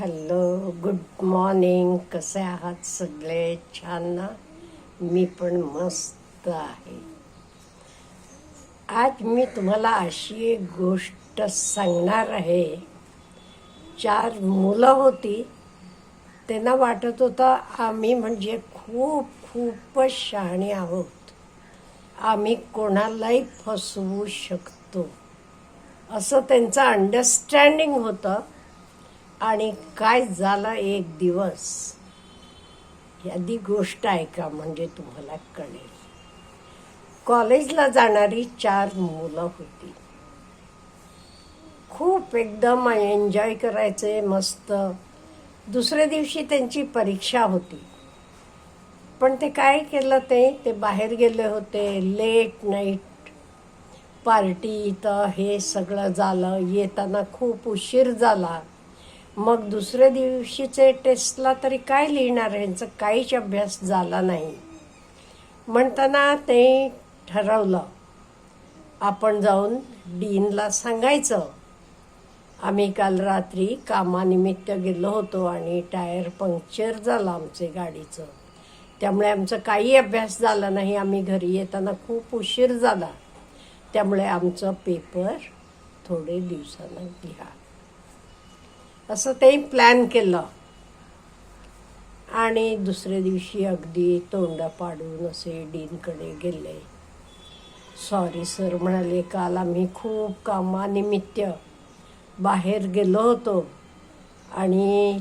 Hello good morning. कसे आहात सगळे? छान ना? मी पण मस्त आहे. आज मी तुम्हाला अशी एक गोष्ट सांगणार आहे. चार मुलं होती. त्यांना वाटत होतं आम्ही म्हणजे खूप खूपच शहाणी आहोत. आम्ही कोणालाही फसवू शकतो. असं त्यांचं अंडरस्टँडिंग होतं. आणि काय झालं एक दिवस? यादी गोष्ट ऐका म्हणजे तुम्हाला कळेल. कॉलेजला जाणारी चार मुलं होती. खूप एकदम एन्जॉय करायचे मस्त. दुसऱ्या दिवशी त्यांची परीक्षा होती. पण ते काय केलं ते? ते बाहेर गेले होते लेट नाईट पार्टी इथं हे सगळं झालं. येताना खूप उशीर झाला. मग दुसऱ्या दिवशीचे टेस्टला तरी काय लिहिणार? यांचा काहीच अभ्यास झाला नाही. म्हणताना ते ठरवलं आपण जाऊन डीनला सांगायचं. आम्ही काल रात्री कामानिमित्त गेलो होतो आणि टायर पंक्चर झालं आमचे गाडीचं. त्यामुळे आमचं काही अभ्यास झाला नाही. आम्ही घरी येताना खूप उशीर झाला. त्यामुळे आमचं पेपर थोडे दिवसानं घ्या असं ते प्लॅन केलं. आणि दुसऱ्या दिवशी अगदी तोंड पाडून असे डीनकडे गेले. सॉरी सर म्हणाले काल आम्ही खूप कामानिमित्त बाहेर गेलो होतो आणि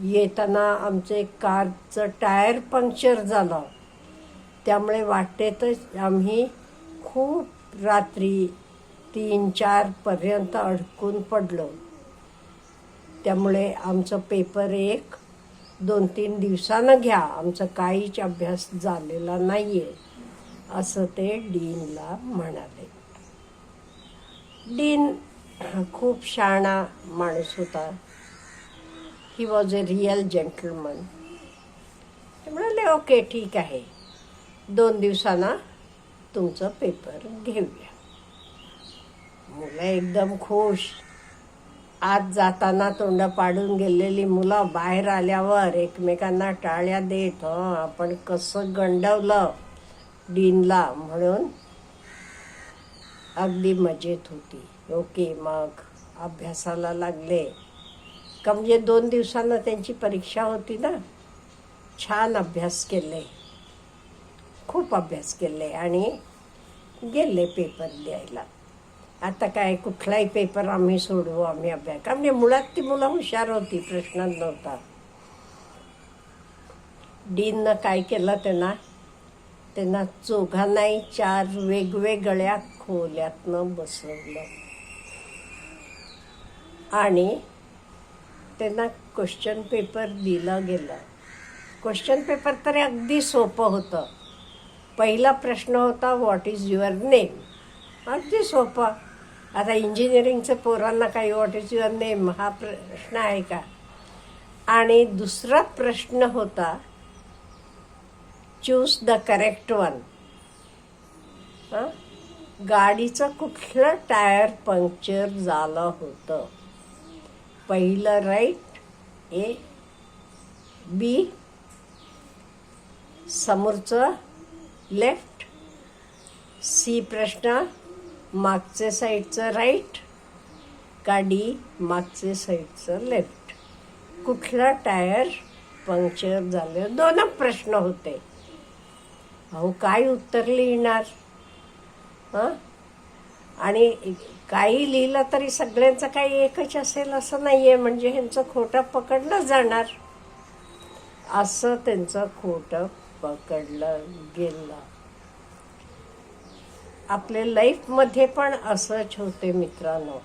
येताना आमचे कारचं टायर पंक्चर झालं. त्यामुळे वाटेतच आम्ही खूप रात्री तीन चारपर्यंत अडकून पडलो. त्यामुळे आमचं पेपर एक दोन तीन दिवसानं घ्या. आमचा काहीच अभ्यास झालेला नाही आहे असं ते डीनला म्हणाले. डीन खूप शहाणा माणूस होता. He was a real gentleman ते म्हणाले ओके ठीक आहे. दोन दिवसांना तुमचं पेपर घेऊया. मुलं एकदम खुश. आत जाताना तोंड पाडून गेलेली मुलं बाहेर आल्यावर एकमेकांना टाळ्या देत हं आपण कसं गंडवलं डीनला? म्हणून अगदी मजेत होती. ओके मग अभ्यासाला लागले. का म्हणजे दोन दिवसानं त्यांची परीक्षा होती ना? छान अभ्यास केले. खूप अभ्यास केले आणि गेले पेपर द्यायला. आता काय कुठलाही पेपर आम्ही सोडवू आम्ही अभ्यास. का म्हणजे मुळात ती मुलं हुशार होती प्रश्नात नव्हता. डीननं काय केलं त्यांना? त्यांना चोघांनाही चार वेगवेगळ्या खोल्यातनं बसवलं. आणि त्यांना क्वेश्चन पेपर दिलं गेलं. क्वेश्चन पेपर तरी अगदी सोपं होतं. पहिला प्रश्न होता व्हॉट इज युअर नेम अगदी सोपं. आता इंजिनिअरिंगचं पोरांना काही व्हॉट इज युअर नेम हा प्रश्न आहे का? आणि दुसरा प्रश्न होता चूज द करेक्ट वन गाडीचं कुठलं टायर पंक्चर झालं होतं? पहिलं राईट ए बी समोरचं लेफ्ट सी प्रश्न मागचे साईडचं राईट गाडी मागचे साईडचं लेफ्ट. कुठला टायर पंक्चर झालं दोन प्रश्न होते. अहो काय उत्तर लिहिणार? हां? आणि काही लिहिलं तरी सगळ्यांचं काही एकच असेल असं नाही आहे म्हणजे ह्यांचं खोटं पकडलं जाणार. असं त्यांचं खोटं पकडलं गेलं. आपल्या लाईफमध्ये पण असंच होते मित्रांनो.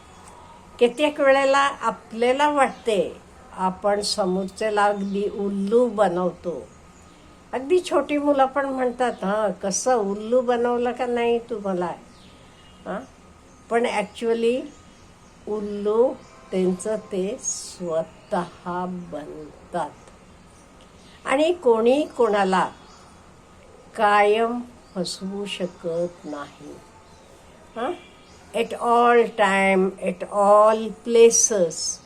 कित्येक वेळेला आपल्याला वाटते आपण समोरच्याला अगदी उल्लू बनवतो. अगदी छोटी मुलं पण म्हणतात हां कसं उल्लू बनवलं का नाही तू मला? हां? पण ॲक्च्युली उल्लू त्यांचं ते स्वतः बनतात. आणि कोणी कोणाला कायम फसवू शकत नाही. हां? At all time at all places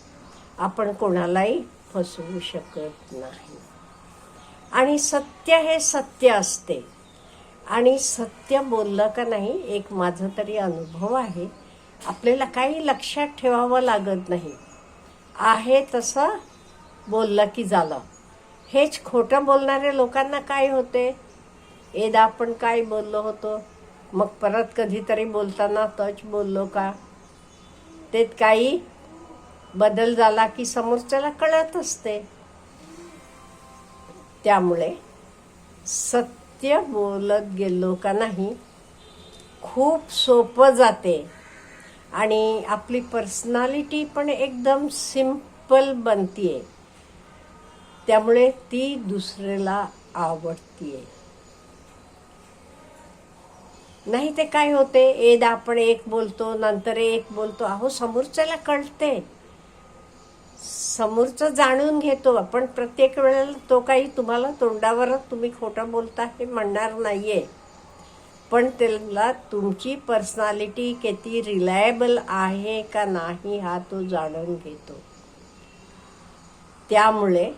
आपण कोणालाही फसवू शकत नाही. आणि सत्य हे सत्य असते. आणि सत्य बोललं का नाही एक माझं तरी अनुभव आहे. आपल्याला काही लक्षात ठेवावं लागत नाही. आहे तसं बोललं की झालं. हेच खोटं बोलणाऱ्या लोकांना काय होते? एदा आपण काय बोललो होतो? मग परत कधीतरी बोलताना तच बोललो का? ते काही बदल झाला की समोरच्याला कळत असते. त्यामुळे सत्य बोलत गेलो का नाही खूप सोपं जाते. आणि आपली पर्सनॅलिटी पण एकदम सिंपल बनतीये. त्यामुळे ती दुसऱ्याला आवडतीये. नाही ते काय होते? एद आपण एक बोलतो नंतर एक बोलतो. अहो समोरच्याला कळते. समोरचं जाणून घेतो. आपण प्रत्येक वेळेला तो काही तुम्हाला तोंडावरच तुम्ही खोटं बोलता हे म्हणणार नाही आहे पण त्याला तुमची पर्सनॅलिटी किती रिलायबल आहे का नाही हा तो जाणून घेतो. त्यामुळे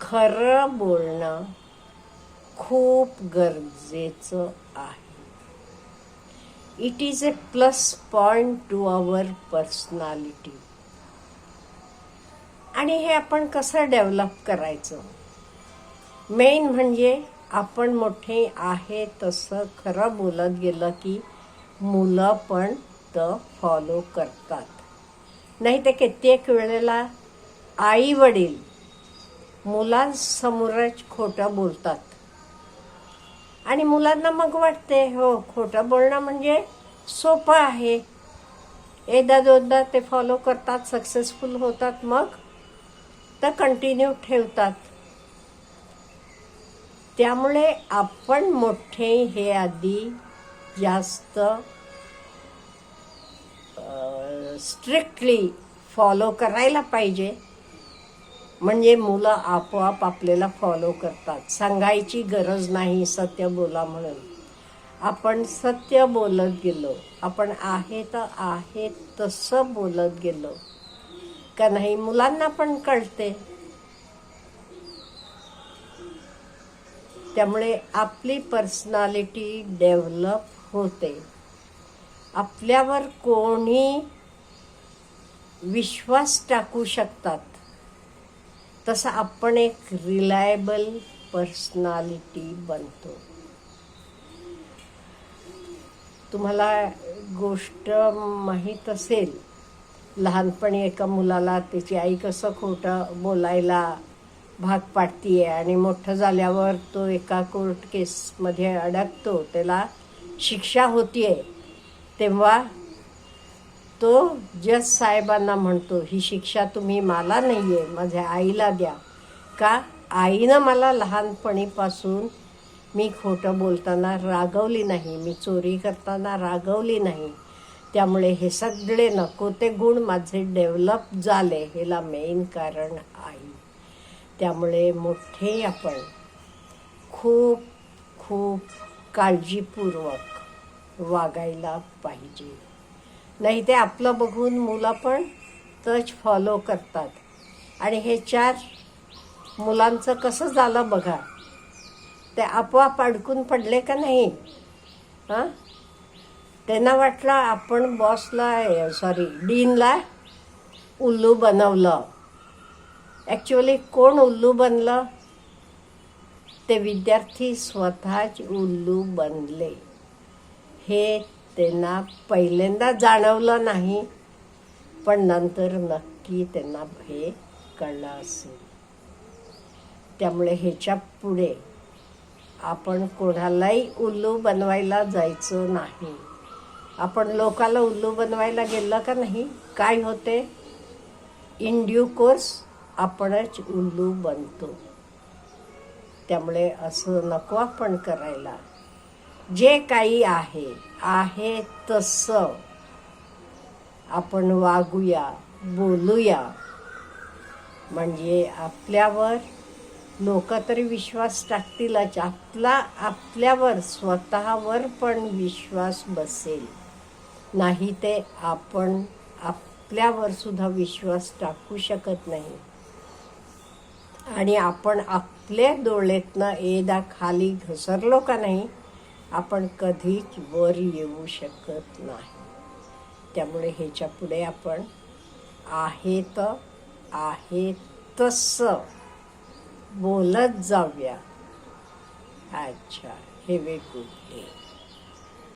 खरं बोलणं खूप गरजेचं आहे. It is a plus point to our personality आणि हे आपण कसं डेव्हलप करायचं? मेन म्हणजे आपण मोठे आहे तसं खरं बोलत गेलं की मुलं पण तर फॉलो करतात. नाही तर कित्येक वेळेला आई वडील मुलांसमोरच खोटं बोलतात. आणि मुलांना मग वाटते हो खोटं बोलणं म्हणजे सोपं आहे. एकदा दोनदा ते फॉलो करतात सक्सेसफुल होतात मग तर कंटिन्यू ठेवतात. त्यामुळे आपण मोठे हे आधी जास्त स्ट्रिक्टली फॉलो करायला पाहिजे. म्हणजे मुलं आपोआप आपल्याला फॉलो करतात. सांगायची गरज नाही सत्य बोला म्हणून. आपण सत्य बोलत गेलो. आपण आहे तर आहे तसं बोलत गेलो. का नाही? मुलांना पण कळते. त्यामुळे आपली पर्सनॅलिटी डेव्हलप होते. आपल्यावर कोणी विश्वास टाकू शकतात. तसं आपण एक रिलायबल पर्सनॅलिटी बनतो. तुम्हाला गोष्ट माहीत असेल लहानपणी एका मुलाला त्याची आई कसं खोटं बोलायला भाग पाडतीये आणि मोठं झाल्यावर तो एका कोर्ट केसमध्ये अडकतो त्याला शिक्षा होतीये तेव्हा तो जज साहेबांना म्हणतो ही शिक्षा तुम्ही मला नाही आहे माझ्या आईला द्या. का? आईनं मला लहानपणीपासून मी खोटं बोलताना रागवली नाही मी चोरी करताना रागवली नाही. त्यामुळे हे सगळे नको ते गुण माझे डेव्हलप झाले ह्याला मेन कारण आई त्यामुळे मोठे आपण खूप खूप काळजीपूर्वक वागायला पाहिजे. नाही ते आपलं बघून मुलं पण तच फॉलो करतात. आणि हे चार मुलांचं कसं झालं बघा. ते आपोआप अडकून पडले का नाही? हां? त्यांना वाटलं आपण बॉसला सॉरी डीनला उल्लू बनवलं. ॲक्च्युली कोण उल्लू बनलं? ते विद्यार्थी स्वतःच उल्लू बनले. हे त्यांना पहिल्यांदा जाणवलं नाही पण नंतर नक्की त्यांना हे कळलं असेल. त्यामुळे ह्याच्या पुढे आपण कोणालाही उल्लू बनवायला जायचं नाही. आपण लोकाला उल्लू बनवायला गेलं का नाही? काय होते? इन ड्यू कोर्स आपणच उल्लू बनतो. त्यामुळे असं नको आपण करायला. जे काही आहे आहे तसं आपण वागूया बोलूया. म्हणजे आपल्यावर लोक तरी विश्वास टाकतीलच आपला आपल्यावर स्वतःवर पण विश्वास बसेल. नाही ते आपण आपल्यावर सुद्धा विश्वास टाकू शकत नाही. आणि आपण आपल्या डोळ्यातनं एकदा खाली घसरलो का नाही आपण कधीच वर येऊ शकत नाही. त्यामुळे ह्याच्या पुढे आपण आहे तर आहे तसं बोलत जाऊया. अच्छा हे वे गुड